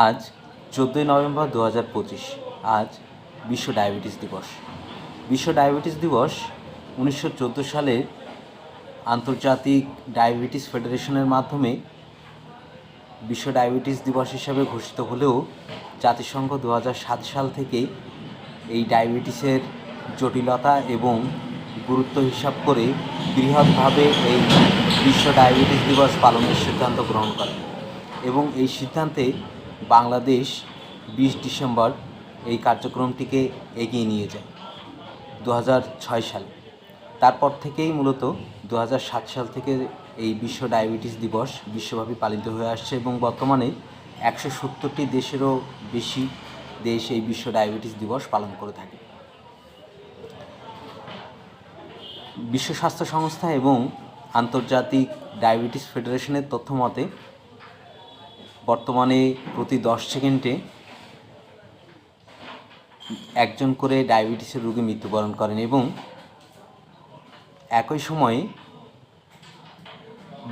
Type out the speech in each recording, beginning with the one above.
আজ চোদ্দোই নভেম্বর দু হাজার পঁচিশ। আজ বিশ্ব ডায়াবেটিস দিবস। বিশ্ব ডায়াবেটিস দিবস উনিশশো চোদ্দ সালে আন্তর্জাতিক ডায়াবেটিস ফেডারেশনের মাধ্যমে বিশ্ব ডায়াবেটিস দিবস হিসাবে ঘোষিত হলেও জাতিসংঘ দু সাত সাল থেকে এই ডায়াবেটিসের জটিলতা এবং গুরুত্ব হিসাব করে বৃহৎভাবে এই বিশ্ব ডায়াবেটিস দিবস পালনের সিদ্ধান্ত গ্রহণ করে এবং এই সিদ্ধান্তে বাংলাদেশ বিশ ডিসেম্বর এই কার্যক্রমটিকে এগিয়ে নিয়ে যায় দু সালে। তারপর থেকেই মূলত দু সাল থেকে এই বিশ্ব ডায়াবেটিস দিবস বিশ্বব্যাপী পালিত হয়ে আসছে এবং বর্তমানে একশো সত্তরটি দেশেরও বেশি দেশ এই বিশ্ব ডায়াবেটিস দিবস পালন করে থাকে। বিশ্ব স্বাস্থ্য সংস্থা এবং আন্তর্জাতিক ডায়াবেটিস ফেডারেশনের তথ্য মতে বর্তমানে প্রতি দশ সেকেন্ডে একজন করে ডায়াবেটিসের রোগী মৃত্যুবরণ করেন এবং একই সময়ে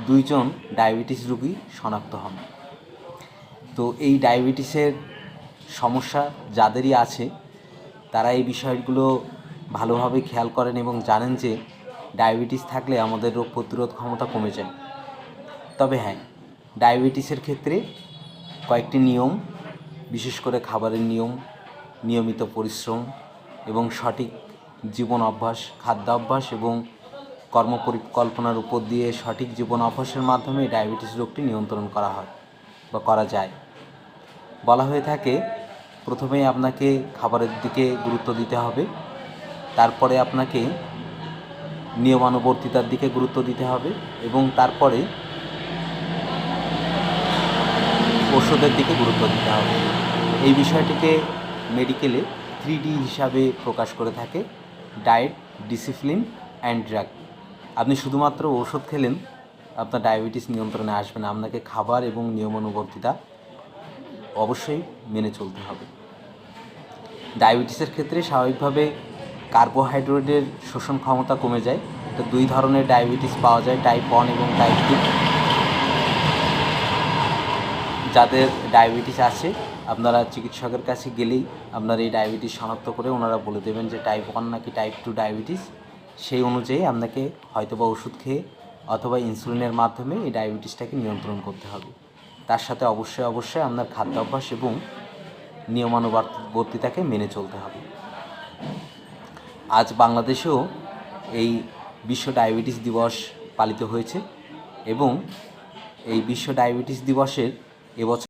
দুইজন ডায়াবেটিস রোগী শনাক্ত হন। তো এই ডায়াবেটিসের সমস্যা যাদেরই আছে, তারা এই বিষয়গুলো ভালোভাবে খেয়াল করেন এবং জানেন যে ডায়াবেটিস থাকলে আমাদের রোগ প্রতিরোধ ক্ষমতা কমে যায়। তবে হ্যাঁ ডায়াবেটিসের ক্ষেত্রে কয়েকটি নিয়ম, বিশেষ করে খাবারের নিয়ম, নিয়মিত পরিশ্রম এবং সঠিক জীবন অভ্যাস খাদ্যাভ্যাস এবং কর্ম পরিকল্পনার উপর দিয়ে সঠিক জীবন অভ্যাসের মাধ্যমে ডায়াবেটিস রোগটি নিয়ন্ত্রণ করা হয় বা করা যায়। বলা হয়ে থাকে, প্রথমেই আপনাকে খাবারের দিকে গুরুত্ব দিতে হবে, তারপরে আপনাকে নিয়মানুবর্তিতার দিকে গুরুত্ব দিতে হবে এবং তারপরে ওষুধের দিকে গুরুত্ব দিতে হবে। এই বিষয়টিকে মেডিকেলে থ্রি ডি হিসাবে প্রকাশ করে থাকে। Diet, discipline and drug. আপনি শুধুমাত্র ওষুধ খেলেন, আপনার ডায়াবেটিস নিয়ন্ত্রণে আসবে না। আপনাকে খাবার এবং নিয়মানুবর্তিতা অবশ্যই মেনে চলতে হবে। ডায়াবেটিসের ক্ষেত্রে স্বাভাবিকভাবে কার্বোহাইড্রেটের শোষণ ক্ষমতা কমে যায়। তো দুই ধরনের ডায়াবেটিস পাওয়া যায়, টাইপ ওয়ান এবং টাইপ টু। যাদের ডায়াবেটিস আছে, আপনারা চিকিৎসকের কাছে গেলেই আপনার এই ডায়াবেটিস শনাক্ত করে ওনারা বলে দেবেন যে টাইপ ওয়ান নাকি টাইপ টু ডায়াবেটিস। সেই অনুযায়ী আপনাকে হয়তোবা ওষুধ খেয়ে অথবা ইনসুলিনের মাধ্যমে এই ডায়াবেটিসটাকে নিয়ন্ত্রণ করতে হবে। তার সাথে অবশ্যই অবশ্যই আপনার খাদ্যাভ্যাস এবং নিয়মানুবর্তিতাকে মেনে চলতে হবে। আজ বাংলাদেশেও এই বিশ্ব ডায়াবেটিস দিবস পালিত হয়েছে এবং এই বিশ্ব ডায়াবেটিস দিবসের এবছর